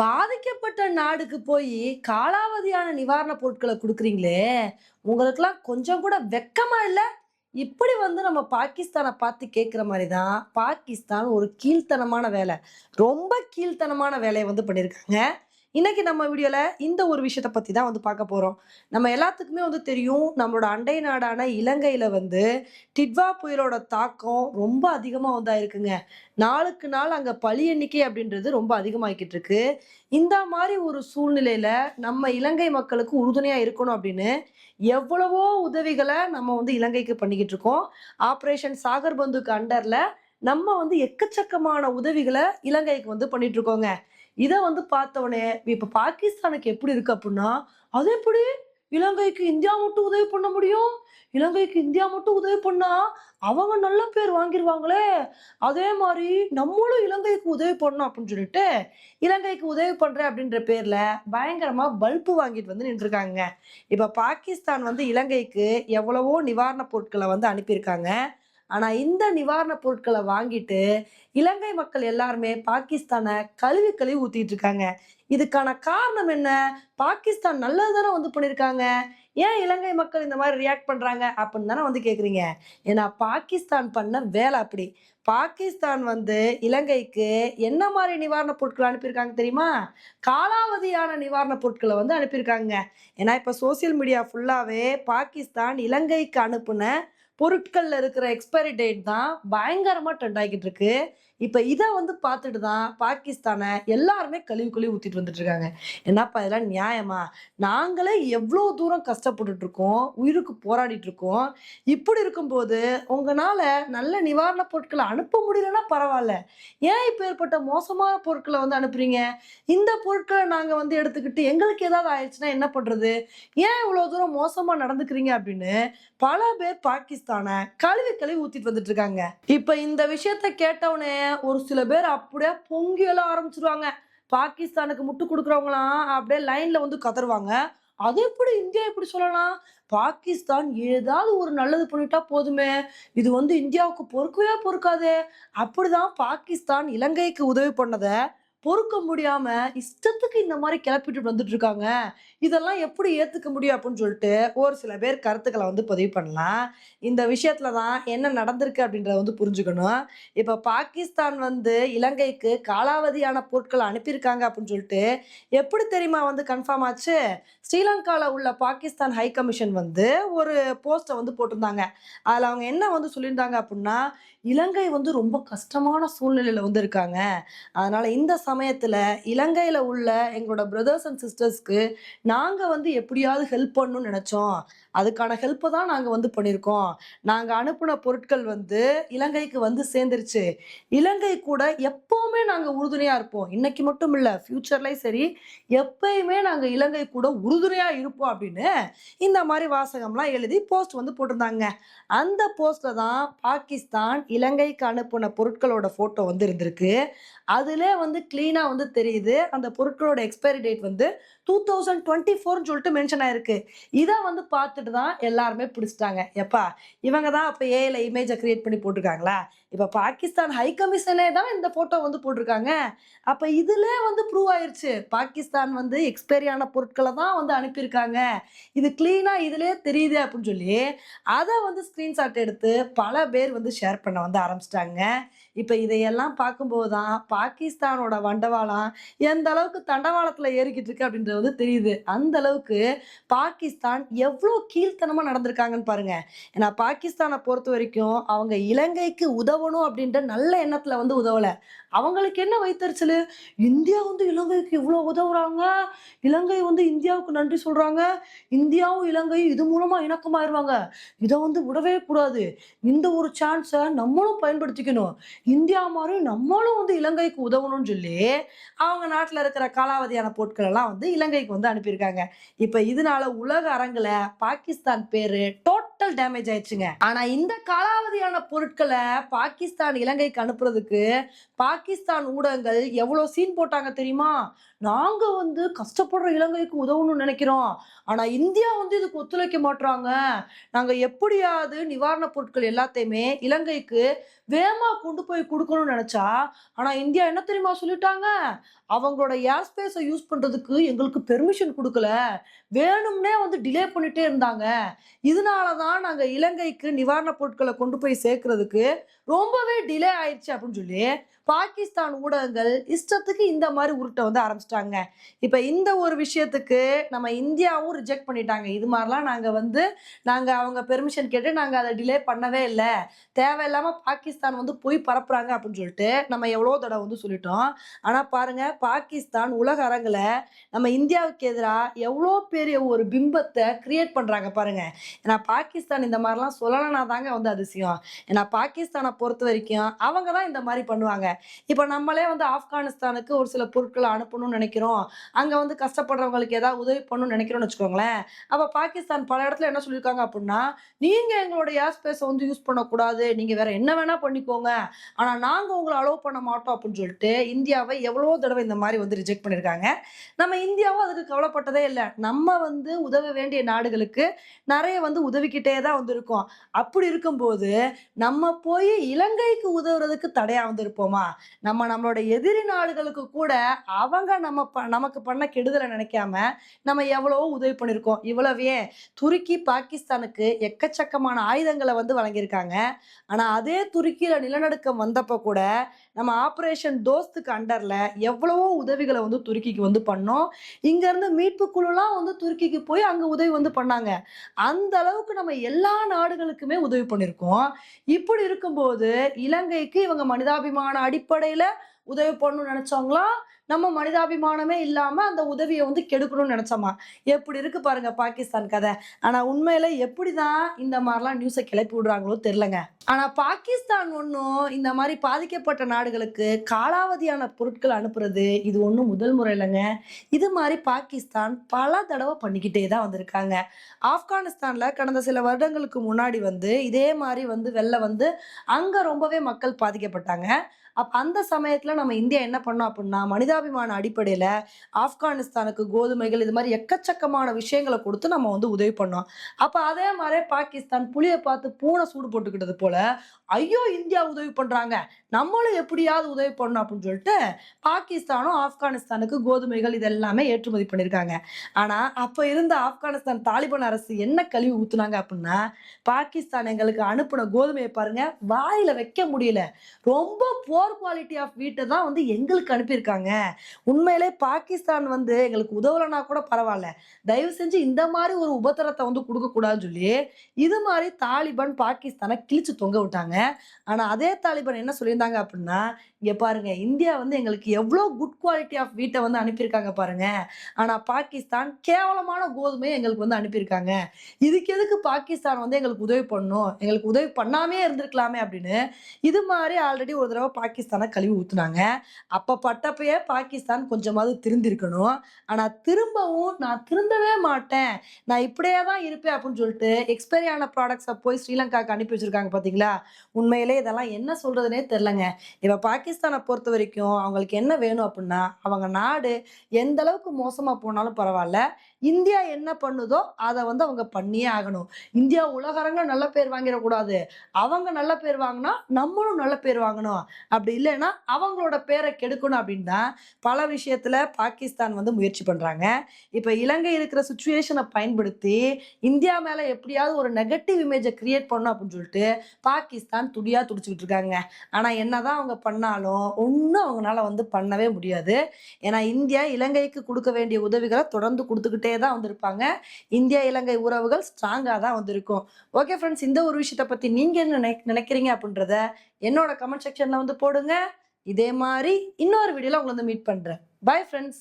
பாதிக்கப்பட்ட நாடுக்கு போய் காலாவதியான நிவாரண பொருட்களை கொடுக்குறீங்களே உங்களுக்கெல்லாம் கொஞ்சம் கூட வெக்கமா இல்லை? இப்படி வந்து நம்ம பாகிஸ்தானை பார்த்து கேட்குற மாதிரி தான் பாகிஸ்தான் ஒரு கீழ்த்தனமான வேலை. ரொம்ப கீழ்த்தனமான வேலையை வந்து பண்ணியிருக்காங்க. இன்னைக்கு நம்ம வீடியோல இந்த ஒரு விஷயத்த பத்தி தான் வந்து பார்க்க போறோம். நம்ம எல்லாத்துக்குமே வந்து தெரியும் நம்மளோட அண்டை நாடான இலங்கையில வந்து டிட்வா புயலோட தாக்கம் ரொம்ப அதிகமா வந்து ஆயிருக்குங்க. நாளுக்கு நாள் அங்க பழி எண்ணிக்கை அப்படின்றது ரொம்ப அதிகமாகிக்கிட்டு இருக்கு. இந்த மாதிரி ஒரு சூழ்நிலையில நம்ம இலங்கை மக்களுக்கு உறுதுணையா இருக்கணும் அப்படின்னு எவ்வளவோ உதவிகளை நம்ம வந்து இலங்கைக்கு பண்ணிக்கிட்டு இருக்கோம். ஆப்ரேஷன் சாகர் பந்துக்கு அண்டர்ல நம்ம வந்து எக்கச்சக்கமான உதவிகளை இலங்கைக்கு வந்து பண்ணிட்டு இருக்கோங்க. இதை வந்து பார்த்த இப்போ பாகிஸ்தானுக்கு எப்படி இருக்கு அப்படின்னா அது எப்படி இலங்கைக்கு இந்தியா மட்டும் உதவி பண்ண முடியும்? இலங்கைக்கு இந்தியா மட்டும் உதவி பண்ணா அவங்க நல்ல பேர் வாங்கிருவாங்களே? அதே மாதிரி நம்மளும் இலங்கைக்கு உதவி பண்ணணும் அப்படின்னு சொல்லிட்டு இலங்கைக்கு உதவி பண்றேன் அப்படின்ற பேர்ல பயங்கரமா பல்பு வாங்கிட்டு வந்து நின்றுருக்காங்க. இப்ப பாகிஸ்தான் வந்து இலங்கைக்கு எவ்வளவோ நிவாரண பொருட்களை வந்து அனுப்பியிருக்காங்க. ஆனால் இந்த நிவாரணப் பொருட்களை வாங்கிட்டு இலங்கை மக்கள் எல்லாருமே பாகிஸ்தானை கழுவி கழுவி ஊத்திட்டு இருக்காங்க இதுக்கான காரணம் என்ன? பாகிஸ்தான் நல்லது தானே வந்து பண்ணியிருக்காங்க ஏன் இலங்கை மக்கள் இந்த மாதிரி ரியாக்ட் பண்ணுறாங்க அப்படின்னு தானே வந்து கேட்குறீங்க ஏன்னா பாகிஸ்தான் பண்ண வேலை அப்படி. பாகிஸ்தான் வந்து இலங்கைக்கு என்ன மாதிரி நிவாரண பொருட்கள் அனுப்பியிருக்காங்க தெரியுமா? காலாவதியான நிவாரண பொருட்களை வந்து அனுப்பியிருக்காங்க. ஏன்னா இப்போ சோசியல் மீடியா ஃபுல்லாகவே பாகிஸ்தான் இலங்கைக்கு அனுப்புன பொருட்களில் இருக்கிற எக்ஸ்பைரி டேட் தான் பயங்கரமாக ட்ரெண்ட் ஆகிட்டு இருக்கு. இப்போ இதை வந்து பார்த்துட்டு தான் பாகிஸ்தானை எல்லாருமே கழுவி கழுவி ஊற்றிட்டு வந்துட்டு இருக்காங்க என்னப்பா இதெல்லாம் நியாயமா? நாங்களே எவ்வளோ தூரம் கஷ்டப்பட்டுட்டு இருக்கோம் உயிருக்கு போராடிட்டு இருக்கோம் இப்படி இருக்கும்போது உங்களால் நல்ல நிவாரண பொருட்களை அனுப்ப முடியலன்னா பரவாயில்ல. ஏன் இப்போ ஏற்பட்ட மோசமான பொருட்களை வந்து அனுப்புறீங்க? இந்த பொருட்களை நாங்கள் வந்து எடுத்துக்கிட்டு எங்களுக்கு ஏதாவது ஆயிடுச்சுன்னா என்ன பண்ணுறது ஏன் இவ்வளோ தூரம் மோசமாக நடந்துக்கிறீங்க அப்படின்னு பல பேர் பாகிஸ்தானை கழுவி கழுவி ஊற்றிட்டு வந்துட்டு இருக்காங்க இப்போ இந்த விஷயத்த கேட்டவுடனே ஒரு சில பேர் அப்படியே பொங்கி எல்லாம் ஆரம்பிச்சிருவாங்க. பாகிஸ்தானுக்கு முட்டு கொடுக்குறவங்களாம் அப்படியே லைன்ல வந்து கதறுவாங்க அது எப்படி இந்தியா இப்படி சொல்லலாம்? பாகிஸ்தான் ஏதாவது ஒரு நல்லது பண்ணிட்டா போதுமே. இது வந்து இந்தியாவுக்கு பொறுக்கவே பொறுக்காதே. அப்படிதான் பாகிஸ்தான் இலங்கைக்கு உதவி பண்ணதை பொறுக்க முடியாம இஷ்டத்துக்கு இந்த மாதிரி கிளப்பிட்டு வந்துட்டு இருக்காங்க இதெல்லாம் எப்படி ஏத்துக்க முடியும் அப்படின்னு சொல்லிட்டு ஒரு சில பேர் கருத்துக்களை வந்து பதிவு பண்ணலாம். இந்த விஷயத்துல தான் என்ன நடந்திருக்கு அப்படின்றத வந்து புரிஞ்சுக்கணும். இப்ப பாகிஸ்தான் வந்து இலங்கைக்கு காலாவதியான பொருட்களை அனுப்பியிருக்காங்க அப்படின்னு சொல்லிட்டு எப்படி தெரியுமா வந்து கன்ஃபார்ம் ஆச்சு? ஸ்ரீலங்கால உள்ள பாகிஸ்தான் ஹை கமிஷன் வந்து ஒரு போஸ்ட்டை வந்து போட்டிருந்தாங்க. அதுல அவங்க என்ன வந்து சொல்லியிருந்தாங்க அப்படின்னா இலங்கை வந்து ரொம்ப கஷ்டமான சூழ்நிலையில வந்து இருக்காங்க. அதனால இந்த சமயத்தில் இலங்கையில் உள்ள எங்களோட பிரதர்ஸ் அண்ட் சிஸ்டர்ஸ்க்கு நாங்கள் வந்து எப்படியாவது ஹெல்ப் பண்ணணும்னு நினச்சோம். அதுக்கான ஹெல்ப்பை தான் நாங்கள் வந்து பண்ணியிருக்கோம் நாங்கள் அனுப்புன பொருட்கள் வந்து இலங்கைக்கு வந்து சேர்ந்துருச்சு. இலங்கை கூட எப்போவுமே நாங்கள் உறுதுணையாக இருப்போம். இன்னைக்கு மட்டும் இல்லை ஃப்யூச்சர்லேயும் சரி எப்பயுமே நாங்கள் இலங்கை கூட உறுதுணையாக இருப்போம் அப்படின்னு இந்த மாதிரி வாசகம்லாம் எழுதி போஸ்ட் வந்து போட்டிருந்தாங்க. அந்த போஸ்ட்டில் தான் பாகிஸ்தான் இலங்கைக்கு அனுப்புன பொருட்களோட ஃபோட்டோ வந்து இருந்திருக்கு. அதுல வந்து கிளீனா வந்து தெரியுது. அந்த பொருட்களோட எக்ஸ்பைரி டேட் வந்து டூ தௌசண்ட் டுவெண்ட்டி ஃபோர்னு சொல்லிட்டு மென்ஷன் ஆயிருக்கு. இதை வந்து பார்த்துட்டு தான் எல்லாருமே பிடிச்சிட்டாங்க. எப்பா இவங்க தான் அப்போ ஏல இமேஜை கிரியேட் பண்ணி போட்டிருக்காங்களா? இப்போ பாகிஸ்தான் ஹை கமிஷனே தான் இந்த ஃபோட்டோ வந்து போட்டிருக்காங்க. அப்போ இதுல வந்து ப்ரூவ் ஆயிருச்சு. பாகிஸ்தான் வந்து எக்ஸ்பைரியான பொருட்களை தான் வந்து அனுப்பியிருக்காங்க. இது க்ளீனாக இதுலயே தெரியுது அப்படின்னு சொல்லி அதை வந்து ஸ்க்ரீன்ஷாட் எடுத்து பல பேர் வந்து ஷேர் பண்ண வந்து ஆரம்பிச்சிட்டாங்க. இப்போ இதையெல்லாம் பார்க்கும்போது தான் பாகிஸ்தானோட வண்டவாளம் எந்த அளவுக்கு தண்டவாளத்தில் ஏறிக்கிட்டு இருக்கு அப்படின்றது வந்து தெரியுது. அந்த அளவுக்கு பாகிஸ்தான் எவ்வளோ கீழ்த்தனமாக நடந்திருக்காங்கன்னு பாருங்க. ஏன்னா பாகிஸ்தானை பொறுத்த வரைக்கும் அவங்க இலங்கைக்கு உதவ உதவணும் அப்படின்ற நல்ல எண்ணத்தில் வந்து உதவலை. அவங்களுக்கு என்ன வைத்தறிச்சல்? இந்தியா வந்து இலங்கைக்கு இவ்வளோ உதவுறாங்க. இலங்கை வந்து இந்தியாவுக்கு நன்றி சொல்றாங்க. இந்தியாவும் இலங்கையும் இது மூலமா இணக்கமாயிருவாங்க. இதை வந்து விடவே கூடாது. இந்த ஒரு சான்ஸை நம்மளும் பயன்படுத்திக்கணும். இந்தியா மாதிரி நம்மளும் வந்து இலங்கைக்கு உதவணும்னு சொல்லி அவங்க நாட்டில் இருக்கிற காலாவதியான பொருட்கள் எல்லாம் வந்து இலங்கைக்கு வந்து அனுப்பியிருக்காங்க. இப்போ இதனால உலக அரங்குல பாகிஸ்தான் பேரு டோட்டல் டேமேஜ் ஆயிடுச்சுங்க. ஆனா இந்த காலாவதியான பொருட்களை பாகிஸ்தான் இலங்கைக்கு அனுப்புறதுக்கு பாகிஸ்தான் ஊடகங்கள் எவ்வளவு சீன் போட்டாங்க தெரியுமா? நாங்க வந்து கஷ்டப்படுற இலங்கைக்கு உதவணும்னு நினைக்கிறோம். ஆனா இந்தியா வந்து இதுக்கு ஒத்துழைக்க மாட்டுறாங்க நாங்க எப்படியாவது நிவாரணப் பொருட்கள் எல்லாத்தையுமே இலங்கைக்கு வேகமா கொண்டு போய் கொடுக்கணும்னு நினைச்சா ஆனா இந்தியா என்ன தெரியுமா சொல்லிட்டாங்க? அவங்களோட ஏர் ஸ்பேஸை யூஸ் பண்றதுக்கு எங்களுக்கு பெர்மிஷன் கொடுக்கல. வேணும்னே வந்து டிலே பண்ணிட்டே இருந்தாங்க. இதனால தான் நாங்க இலங்கைக்கு நிவாரணப் பொருட்களை கொண்டு போய் சேர்க்கறதுக்கு ரொம்பவே டிலே ஆயிடுச்சு அப்படின்னு சொல்லி பாகிஸ்தான் ஊடகங்கள் இஷ்டத்துக்கு இந்த மாதிரி உருட்டை வந்து ஆரம்பிச்சிட்டாங்க. இப்போ இந்த ஒரு விஷயத்துக்கு நம்ம இந்தியாவும் ரிஜெக்ட் பண்ணிட்டாங்க. இது மாதிரிலாம் நாங்கள் வந்து நாங்கள் அவங்க பெர்மிஷன் கேட்டு நாங்கள் அதை டிலே பண்ணவே இல்லை. தேவையில்லாமல் பாகிஸ்தான் வந்து போய் பரப்புறாங்க அப்படின்னு சொல்லிட்டு நம்ம எவ்வளோ தடவை வந்து சொல்லிட்டோம். ஆனால் பாருங்க பாகிஸ்தான் உலக அரங்கில் நம்ம இந்தியாவுக்கு எதிராக எவ்வளோ பெரிய ஒரு பிம்பத்தை கிரியேட் பண்ணுறாங்க பாருங்கள் ஏன்னா பாகிஸ்தான் இந்த மாதிரிலாம் சொல்லலைன்னா தாங்க வந்து அதிசயம். ஏன்னா பாகிஸ்தானை பொறுத்த வரைக்கும் அவங்க தான் இந்த மாதிரி பண்ணுவாங்க. இப்போ நம்மளே வந்து ஆப்கானிஸ்தானுக்கு ஒரு சில பொருட்களை அனுப்பணும்னு நினைக்கிறோம். அங்கே வந்து கஷ்டப்படுறவங்களுக்கு ஏதாவது உதவி பண்ணணும்னு நினைக்கிறோம்னு வச்சுக்கோங்களேன். அப்போ பாகிஸ்தான் பல இடத்துல என்ன சொல்லியிருக்காங்க அப்படின்னா நீங்கள் எங்களோட ஏர் ஸ்பேஸை வந்து யூஸ் பண்ணக்கூடாது. நீங்கள் வேற என்ன வேணா பண்ணிக்கோங்க. ஆனால் நாங்கள் உங்களை அலோவ் பண்ண மாட்டோம். அப்படின்னு சொல்லிட்டு இந்தியாவை எவ்வளோ தடவை இந்த மாதிரி வந்து ரிஜெக்ட் பண்ணியிருக்காங்க. நம்ம இந்தியாவும் அதுக்கு கவலைப்பட்டதே இல்லை. நம்ம வந்து உதவ வேண்டிய நாடுகளுக்கு நிறைய வந்து உதவிக்கிட்டே தான் வந்திருக்கோம். அப்படி இருக்கும்போது நம்ம போய் இலங்கைக்கு உதவுறதுக்கு தடையா வந்திருப்போமா? தெரியுமா நம்ம நம்மளோட எதிரி நாடுகளுக்கு கூட அவங்க நம்ம ப- நமக்கு பண்ண கெடுதலை நினைக்காம நம்ம எவ்வளவோ உதவி பண்ணியிருக்கோம். இவ்வளவே துருக்கி பாகிஸ்தானுக்கு எக்கச்சக்கமான ஆயுதங்களை வந்து வழங்கியிருக்காங்க. ஆனா அதே துருக்கியில் நிலநடுக்கம் வந்தப்போ கூட நம்ம ஆப்ரேஷன் தோஸ்துக்கு அண்டர்ல எவ்வளவோ உதவிகளை வந்து துருக்கிக்கு வந்து பண்ணோம். இங்கேருந்து மீட்பு குழுலாம் வந்து துருக்கிக்கு போய் அங்க உதவி வந்து பண்ணாங்க. அந்த அளவுக்கு நம்ம எல்லா நாடுகளுக்குமே உதவி பண்ணியிருக்கோம். இப்படி இருக்கும்போது இலங்கைக்கு இவங்க மனிதாபிமான அடிப்படையில உதவி பண்ணணும்னு நினைச்சாங்களா? நம்ம மனிதாபிமானமே இல்லாம அந்த உதவியை வந்து கெடுக்கணும்னு நினைச்சோமா? எப்படி இருக்கு பாருங்க பாகிஸ்தான் கதை. ஆனா உண்மையில எப்படிதான் இந்த மாதிரிலாம் நியூஸை கிளப்பி விடுறாங்களோ தெரிலங்க ஆனா பாகிஸ்தான் ஒன்றும் இந்த மாதிரி பாதிக்கப்பட்ட நாடுகளுக்கு காலாவதியான பொருட்கள் அனுப்புறது இது ஒன்றும் முதல் முறை இல்லைங்க. இது மாதிரி பாகிஸ்தான் பல தடவை பண்ணிக்கிட்டே தான் வந்திருக்காங்க. ஆப்கானிஸ்தான்ல கடந்த சில வருடங்களுக்கு முன்னாடி வந்து இதே மாதிரி வந்து வெளில வந்து அங்க ரொம்பவே மக்கள் பாதிக்கப்பட்டாங்க. அப்போ அந்த சமயத்தில் நம்ம இந்தியா என்ன பண்ணோம் அப்படின்னா மனிதாபிமான அடிப்படையில் ஆப்கானிஸ்தானுக்கு கோதுமைகள் இது மாதிரி எக்கச்சக்கமான விஷயங்களை கொடுத்து நம்ம வந்து உதவி பண்ணோம். அப்போ அதே மாதிரி பாகிஸ்தான் புளியை பார்த்து பூனை சூடு போட்டுக்கிட்டது போல ஐயோ இந்தியா உதவி பண்ணுறாங்க நம்மளும் எப்படியாவது உதவி பண்ணணும் அப்படின்னு சொல்லிட்டு பாகிஸ்தானும் ஆப்கானிஸ்தானுக்கு கோதுமைகள் இது எல்லாமே ஏற்றுமதி பண்ணியிருக்காங்க ஆனால் அப்போ இருந்த ஆப்கானிஸ்தான் தாலிபான் அரசு என்ன கழிவு ஊற்றுனாங்க அப்படின்னா பாகிஸ்தான் எங்களுக்கு அனுப்பின கோதுமையை பாருங்க வாயில வைக்க முடியல. ரொம்ப புவர் குவாலிட்டி ஆஃப் வீட்டை தான் வந்து எங்களுக்கு அனுப்பியிருக்காங்க. உண்மையிலே பாகிஸ்தான் வந்து எங்களுக்கு உதவலைனா கூட பரவாயில்ல. தயவு செஞ்சு இந்த மாதிரி ஒரு உபத்திரத்தை வந்து கொடுக்கக்கூடாதுன்னு சொல்லி இது மாதிரி தாலிபான் பாகிஸ்தானை கிழிச்சு தொங்க விட்டாங்க. ஆனால் அதே தாலிபான் என்ன சொல்லியிருந்தாங்க அப்படின்னா இங்கே பாருங்க இந்தியா வந்து எங்களுக்கு எவ்வளோ குட் குவாலிட்டி ஆஃப் வீட்டை வந்து அனுப்பியிருக்காங்க பாருங்க. ஆனால் பாகிஸ்தான் கேவலமான கோதுமையை எங்களுக்கு வந்து அனுப்பியிருக்காங்க. இதுக்கு எதுக்கு பாகிஸ்தான் வந்து எங்களுக்கு உதவி பண்ணணும்? எங்களுக்கு உதவி பண்ணாமே இருந்திருக்கலாமே அப்படின்னு இது மாதிரி ஆல்ரெடி ஒரு தடவை பாகிஸ்தானை கழுவி ஊத்துனாங்க. அப்ப பட்டப்பையே பாகிஸ்தான் கொஞ்சமாவது திருந்திருக்கணும். ஆனா திரும்பவும் நான் திருந்தவே மாட்டேன். நான் இப்படியே தான் இருப்பேன் அப்படின்னு சொல்லிட்டு எக்ஸ்பைரி ஆன ப்ராடக்ட்ஸை போய் ஸ்ரீலங்காவுக்கு அனுப்பி வச்சிருக்காங்க பாத்தீங்களா? உண்மையிலே இதெல்லாம் என்ன சொல்றதுனே தெரிலங்க இப்ப பாகிஸ்தானை பொறுத்த வரைக்கும் அவங்களுக்கு என்ன வேணும் அப்படின்னா அவங்க நாடு எந்த அளவுக்கு மோசமா போனாலும் பரவாயில்ல. இந்தியா என்ன பண்ணுதோ அதை வந்து அவங்க பண்ணியே ஆகணும். இந்தியா உலகரங்க நல்ல பேர் வாங்கிடக்கூடாது. அவங்க நல்ல பேர் வாங்கினா நம்மளும் நல்ல பேர் வாங்கணும். அப்படி இல்லைன்னா அவங்களோட பேரை கெடுக்கணும் அப்படின்னு தான் பல விஷயத்தில் பாகிஸ்தான் வந்து முயற்சி பண்ணுறாங்க இப்போ இலங்கை இருக்கிற சுச்சுவேஷனை பயன்படுத்தி இந்தியா மேலே எப்படியாவது ஒரு நெகட்டிவ் இமேஜை கிரியேட் பண்ணணும் அப்படின்னு சொல்லிட்டு பாகிஸ்தான் துடியாக துடிச்சுக்கிட்டு இருக்காங்க. ஆனா என்னதான் அவங்க பண்ணாலும் ஒன்றும் அவங்களால வந்து பண்ணவே முடியாது. ஏன்னா இந்தியா இலங்கைக்கு கொடுக்க வேண்டிய உதவிகளை தொடர்ந்து கொடுத்துக்கிட்டே தான் வந்திருப்பாங்க. இந்தியா இலங்கை உறவுகள் ஸ்ட்ராங்காக தான் வந்திருக்கும். ஓகே ஃப்ரெண்ட்ஸ் இந்த ஒரு விஷயத்தை பற்றி நீங்கள் என்ன நினை நினைக்கிறீங்க அப்படின்றத என்னோட கமெண்ட் செக்ஷனில் வந்து போடுங்க. இதே மாதிரி இன்னொரு வீடியோவில் உங்களை வந்து மீட் பண்ணுறேன் பாய் ஃப்ரெண்ட்ஸ்